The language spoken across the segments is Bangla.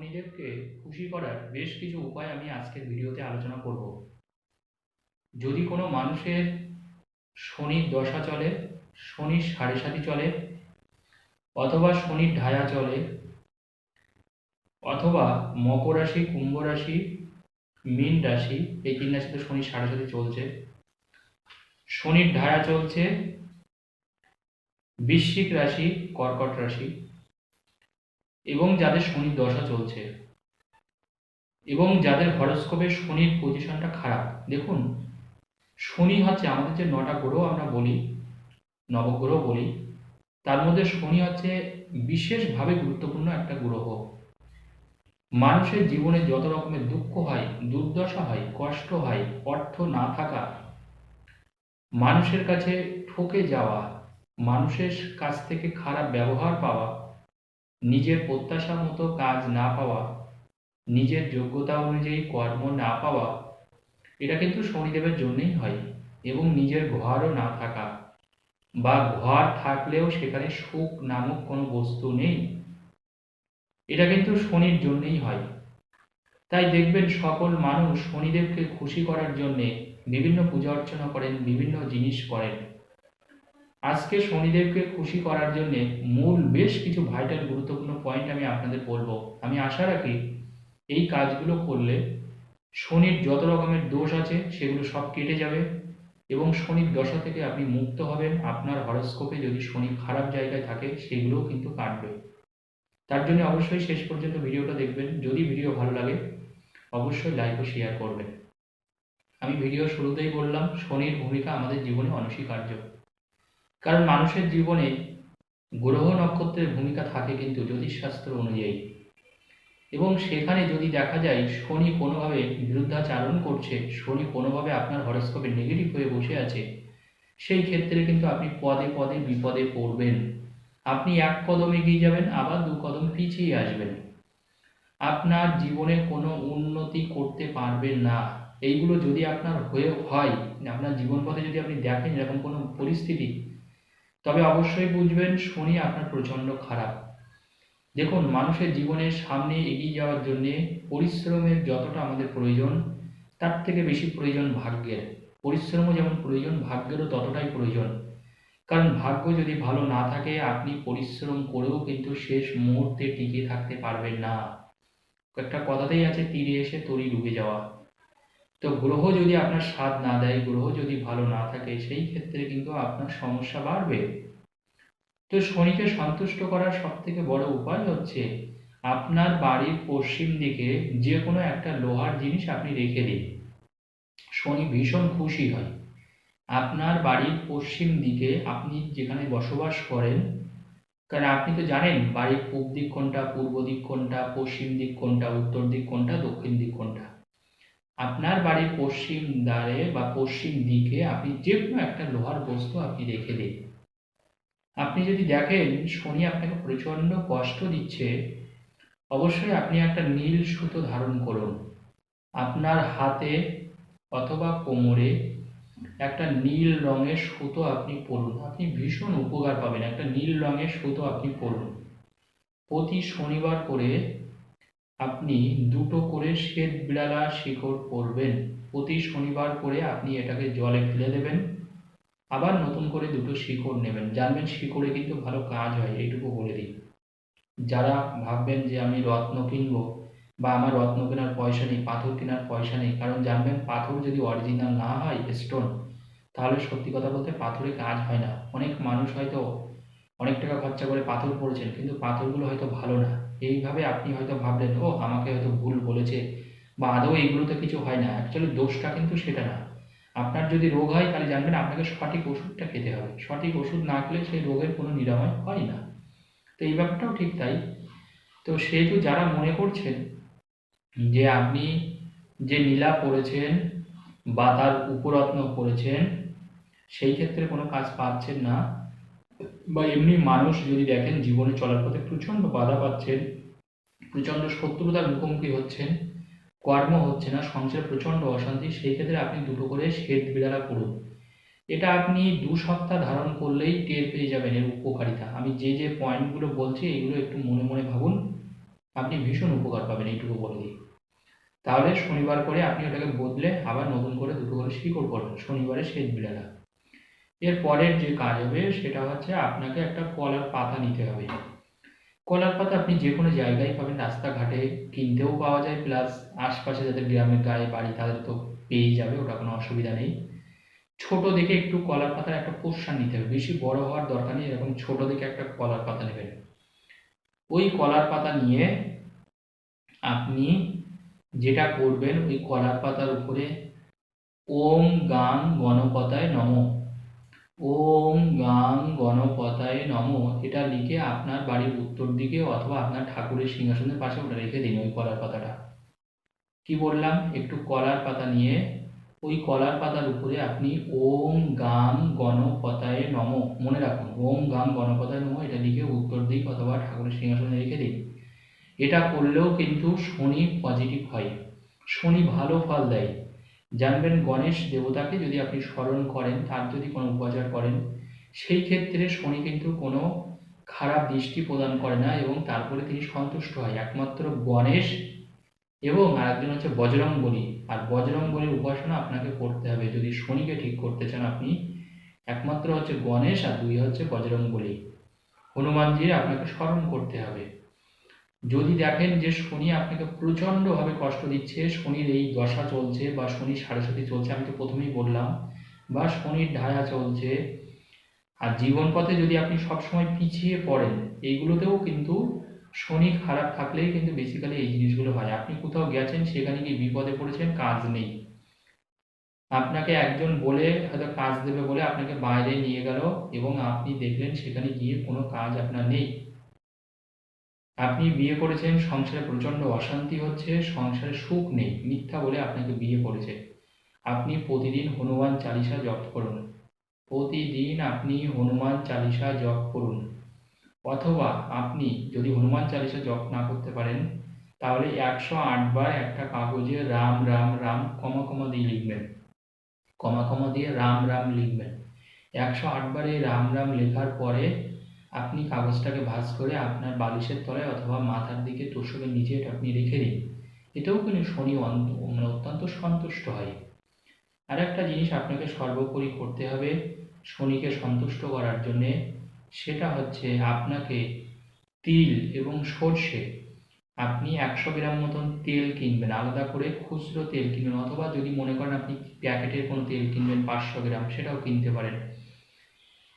শনিদেবকে খুশি করার বেশ কিছু উপায় আমি আজকের ভিডিওতে আলোচনা করব। যদি কোনো মানুষের শনির দশা চলে, শনির সাড়ে সাতি চলে, অথবা শনির ঢায়া চলে, অথবা মকর রাশি, কুম্ভ রাশি, মীন রাশি, এই তিন রাশিতে শনির সাড়ে সাতি চলছে, শনির ঢায়া চলছে, বৃশ্চিক রাশি, কর্কট রাশি এবং যাদের শনির দশা চলছে। এবং যাদের হরস্কোপে শনির পজিশনটা খারাপ। দেখুন, শনি হচ্ছে আমাদের যে নটা গ্রহ আমরা বলি, নবগ্রহ বলি, তার মধ্যে শনি হচ্ছে বিশেষভাবে গুরুত্বপূর্ণ একটা গ্রহ। মানুষের জীবনে যত রকমের দুঃখ হয়, দুর্দশা হয়, কষ্ট হয়, অর্থ না থাকা, মানুষের কাছে ঠকে যাওয়া, মানুষের কাছ থেকে খারাপ ব্যবহার পাওয়া নিজের প্রত্যাশা মতো কাজ না পাওয়া, নিজের যোগ্যতা অনুযায়ী কর্ম না পাওয়া, এটা কিন্তু শনিদেবের জন্যই হয় এবং নিজের ঘরও না থাকা বা ঘর থাকলেও সেখানে সুখ নামক কোনো বস্তু নেই, এটা কিন্তু শনির জন্যই হয়। তাই দেখবেন সকল মানুষ শনিদেবকে খুশি করার জন্যে বিভিন্ন পূজা অর্চনা করেন, বিভিন্ন জিনিস করেন। আজকে শনিদেবকে খুশি করার জন্য মূল বেশ কিছু ভাইটাল গুরুত্বপূর্ণ পয়েন্ট আমি আপনাদের বলব। আমি আশা রাখি এই কাজগুলো করলে শনির যত রকমের দোষ আছে সেগুলো সব কেটে যাবে এবং শনির দশা থেকে আপনি মুক্ত হবেন। আপনার হরস্কোপে যদি শনি খারাপ জায়গায় থাকে সেগুলোও কিন্তু কাটবে। তার জন্য অবশ্যই শেষ পর্যন্ত ভিডিওটা দেখবেন। যদি ভিডিও ভালো লাগে, অবশ্যই লাইক ও শেয়ার করবেন। আমি ভিডিও শুরুতেই বললাম, শনির ভূমিকা আমাদের জীবনে অনস্বীকার্য। কারণ মানুষের জীবনে গ্রহ নক্ষত্রের ভূমিকা থাকে কিন্তু জ্যোতিষশাস্ত্র অনুযায়ী। এবং সেখানে যদি দেখা যায় শনি কোনোভাবে বিরুদ্ধাচারণ করছে, শনি কোনোভাবে আপনার হরস্কোপে নেগেটিভ হয়ে বসে আছে, সেই ক্ষেত্রে কিন্তু আপনি পদে পদে বিপদে পড়বেন। আপনি এক কদম এগিয়ে যাবেন, আবার দু কদম পিছিয়ে আসবেন। আপনার জীবনে কোনো উন্নতি করতে পারবেন না। এইগুলো যদি আপনার হয়ে হয়, আপনার জীবন পথে যদি আপনি দেখেন এরকম কোনো পরিস্থিতি তবে অবশ্যই বুঝবেন শনি আপনার প্রচণ্ড খারাপ। দেখুন, মানুষের জীবনের সামনে এগিয়ে যাওয়ার জন্যে পরিশ্রমের যতটা আমাদের প্রয়োজন, তার থেকে বেশি প্রয়োজন ভাগ্যের। পরিশ্রমও যেমন প্রয়োজন, ভাগ্যেরও ততটাই প্রয়োজন। কারণ ভাগ্য যদি ভালো না থাকে, আপনি পরিশ্রম করেও কিন্তু শেষ মুহূর্তে টিকে থাকতে পারবেন না। একটা কথাতেই আছে, তীরে এসে তরি ডুবে যাওয়া। তো গ্রহ যদি আপনার স্বাদ না দেয়, গ্রহ যদি ভালো না থাকে, সেই ক্ষেত্রে কিন্তু আপনার সমস্যা বাড়বে। তো শনিকে সন্তুষ্ট করার সব থেকে বড় উপায় হচ্ছে আপনার বাড়ির পশ্চিম দিকে যে কোনো একটা লোহার জিনিস আপনি রেখে দিন। শনি ভীষণ খুশি হয়। আপনার বাড়ির পশ্চিম দিকে আপনি যেখানে বসবাস করেন, কারণ আপনি তো জানেন বাড়ির পূব দিক কোনটা, পূর্ব দিক কোনটা, পশ্চিম দিক কোনটা, উত্তর দিক কোনটা, দক্ষিণ দিক কোনটা। আপনার বাড়ির পশ্চিম দ্বারে বা পশ্চিম দিকে আপনি যে কোনো একটা লোহার বস্তু আপনি রেখে দিন। আপনি যদি দেখেন শনি আপনাকে প্রচণ্ড কষ্ট দিচ্ছে, অবশ্যই আপনি একটা নীল সুতো ধারণ করুন। আপনার হাতে অথবা কোমরে একটা নীল রঙের সুতো আপনি পরুন। আপনি ভীষণ উপকার পাবেন। একটা নীল রঙের সুতো আপনি পরুন। প্রতি শনিবার করে আপনি দুটো করে শ্বেত বিড়ালা শিকড় পরবেন। প্রতি শনিবার করে আপনি এটাকে জলে ফেলে দেবেন। আবার নতুন করে দুটো শিকড় নেবেন। জানবেন শিকড়ে কিন্তু ভালো কাজ হয়, এইটুকু বলে দিই। যারা ভাববেন যে আমি রত্ন কিনবো বা আমার রত্ন কেনার পয়সা নেই, পাথর কেনার পয়সা নেই, কারণ জানবেন পাথর যদি অরিজিনাল না হয় স্টোন তাহলে সত্যি কথা বলতে পাথরে কাজ হয় না। অনেক মানুষ হয়তো অনেক টাকা খরচা করে পাথর পড়েছেন, কিন্তু পাথরগুলো হয়তো ভালো না। এইভাবে আপনি হয়তো ভাবলেন ও আমাকে হয়তো ভুল বলেছে বা আদৌ এইগুলোতে কিছু হয় না। অ্যাকচুয়ালি দোষটা কিন্তু সেটা না। আপনার যদি রোগ হয়, তাহলে জানবেন আপনাকে সঠিক ওষুধটা খেতে হবে। সঠিক ওষুধ না খেলে সেই রোগের কোনো নিরাময় হয় না। তো এই ব্যাপারটাও ঠিক তাই। তো সেহেতু যারা মনে করছেন যে আপনি যে নীলা পড়েছেন বা তার উপরত্ন পড়েছেন, সেই ক্ষেত্রে কোনো কাজ পাচ্ছেন না। বা এমনি মানুষ যদি দেখেন জীবনে চলার পথে প্রচণ্ড বাধা পাচ্ছেন, প্রচণ্ড শত্রুতার মুখোমুখি হচ্ছেন, কর্ম হচ্ছে না, সংসারে প্রচণ্ড অশান্তি, সেই ক্ষেত্রে আপনি দুটো করে শ্বেত বিড়ালা করুন এটা আপনি দু সপ্তাহ ধারণ করলেই টের পেয়ে যাবেন এর উপকারিতা। আমি যে যে পয়েন্টগুলো বলছি, এগুলো একটু মনে মনে ভাবুন, আপনি ভীষণ উপকার পাবেন এইটুকু বলে দিই তাহলে শনিবার করে আপনি ওটাকে বদলে আবার নতুন করে দুটো করে শিকড় করবেন শনিবারে শেষ বিড়ালা। এর পরের যে কাজ হবে সেটা হচ্ছে আপনাকে একটা কলার পাতা নিতে হবে। কলার পাতা আপনি যে কোনো জায়গায় পাবেন, রাস্তাঘাটে কিনতেও পাওয়া যায় প্লাস আশপাশে যাদের গ্রামের গায়ে বাড়ি তাদের তো পেয়েই যাবে, ওটা কোনো অসুবিধা নেই। ছোট দেখে একটু কলার পাতার একটা পোর্শন নিতে হবে, বেশি বড় হওয়ার দরকার নেই, এরকম ছোট দেখে একটা কলার পাতা নেবেন। ওই কলার পাতা নিয়ে আপনি যেটা করবেন, ওই কলার পাতার উপরে ওম গাং গণপতায় নম। ওম গাং গণপতায় নম। এটা লিখে আপনার বাড়ির উত্তর দিকে অথবা আপনার ঠাকুরের সিংহাসনের পাশে ওটা রেখে দিন ওই কলার পাতাটা। কি বললাম? একটু কলার পাতা নিয়ে। ওই কলার পাতার উপরে আপনি ওম গাং গণপতায় নম মনে রাখুন। ওম গাং গণপতায় নম, এটা লিখে উত্তর দিক অথবা ঠাকুরের সিংহাসনে রেখে দিন। এটা করলেও কিন্তু শনি পজিটিভ হয়। শনি ভালো ফল দেয়। জানবেন গণেশ দেবতাকে যদি আপনি স্মরণ করেন, তার যদি কোনো উপাচার করেন, সেই ক্ষেত্রে শনি কিন্তু কোনো খারাপ দৃষ্টি প্রদান করে না এবং তারপরে তিনি সন্তুষ্ট হয়। একমাত্র গণেশ এবং আরেকজন হচ্ছে বজরং আর বজরং বলির উপাসনা আপনাকে করতে হবে। যদি শনিকে ঠিক করতে চান আপনি, একমাত্র হচ্ছে গণেশ আর দুই হচ্ছে বজরং হনুমানজির আপনাকে স্মরণ করতে হবে। যদি দেখেন যে শনি আপনাকে প্রচণ্ডভাবে কষ্ট দিচ্ছে, শনির এই দশা চলছে বা শনি সাড়ে সাথে চলছে, আমি তো প্রথমেই বললাম, বা শনির ঢায়া চলছে, আর জীবন পথে যদি আপনি সবসময় পিছিয়ে পড়েন এইগুলোতেও কিন্তু শনি খারাপ থাকলেই কিন্তু বেসিক্যালি এই জিনিসগুলো হয়। আপনি কোথাও গেছেন, সেখানে গিয়ে বিপদে পড়েছেন, কাজ নেই। আপনাকে একজন বলে, হয়তো কাজ দেবে বলে আপনাকে বাইরে নিয়ে গেল এবং আপনি দেখলেন সেখানে গিয়ে কোনো কাজ আপনার নেই। আপনি বিয়ে করেছেন, সংসারে প্রচণ্ড অশান্তি হচ্ছে, সংসারে সুখ নেই, মিথ্যা বলে আপনাকে বিয়ে করেছে। আপনি প্রতিদিন হনুমান চালিসা জপ করুন। প্রতিদিন আপনি হনুমান চালিসা জপ করুন। অথবা আপনি যদি হনুমান চালিসা জপ না করতে পারেন, তাহলে একশো আটবার একটা কাগজে রাম রাম রাম, কমা কমা দিয়ে লিখবেন। কমা কমা দিয়ে রাম রাম লিখবেন। একশো আটবার এই রাম রাম লেখার পরে আপনি কাগজটাকে ভাঁজ করে আপনার বালিশের তলায় অথবা মাথার দিকে তোষকের নিচে এটা আপনি রেখে দিন। এতেও কিন্তু শনি মানে অত্যন্ত সন্তুষ্ট হয়। আর একটা জিনিস আপনাকে সর্বোপরি করতে হবে শনিকে সন্তুষ্ট করার জন্যে, সেটা হচ্ছে আপনাকে তিল এবং সর্ষে, আপনি একশো গ্রাম মতন তেল কিনবেন, আলাদা করে খুচরো তেল কিনবেন, অথবা যদি মনে করেন আপনি প্যাকেটের কোনো তেল কিনবেন পাঁচশো গ্রাম, সেটাও কিনতে পারেন।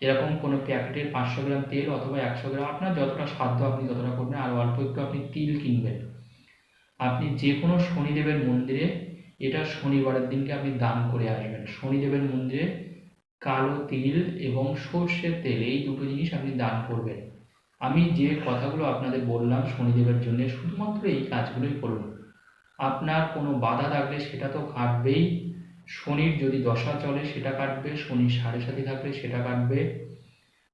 এরকম কোনো প্যাকেটের পাঁচশো গ্রাম তেল অথবা একশো গ্রাম আপনার যতটা সাধ্য আপনি ততটা করবেন, আর অল্প একটু আপনি তিল কিনবেন। আপনি যে কোনো শনিদেবের মন্দিরে এটা শনিবারের দিনকে আপনি দান করে আসবেন। শনিদেবের মন্দিরে কালো তিল এবং সর্ষের তেল এই দুটো জিনিস আপনি দান করবেন। আমি যে কথাগুলো আপনাদের বললাম শনিদেবের জন্য, শুধুমাত্র এই কাজগুলোই করুন। আপনার কোনো বাধা থাকলে সেটা তো কাটবেই। শনির যদি দশা চলে, সেটা কাটবে, শনির সাড়ে সাথে থাকলে সেটা কাটবে।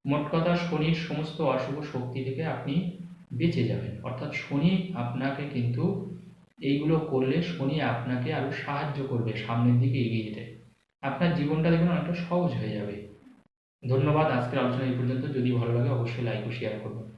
মোট কথা, শনির সমস্ত অশুভ শক্তি থেকে আপনি বেঁচে যাবেন। অর্থাৎ শনি আপনাকে কিন্তু এইগুলো করলে শনি আপনাকে আরও সাহায্য করবে সামনের দিকে এগিয়ে যেতে। আপনার জীবনটা দেখবেন অনেকটা সহজ হয়ে যাবে। ধন্যবাদ, আজকের আলোচনা এই পর্যন্ত। যদি ভালো লাগে, অবশ্যই লাইক ও শেয়ার করবেন।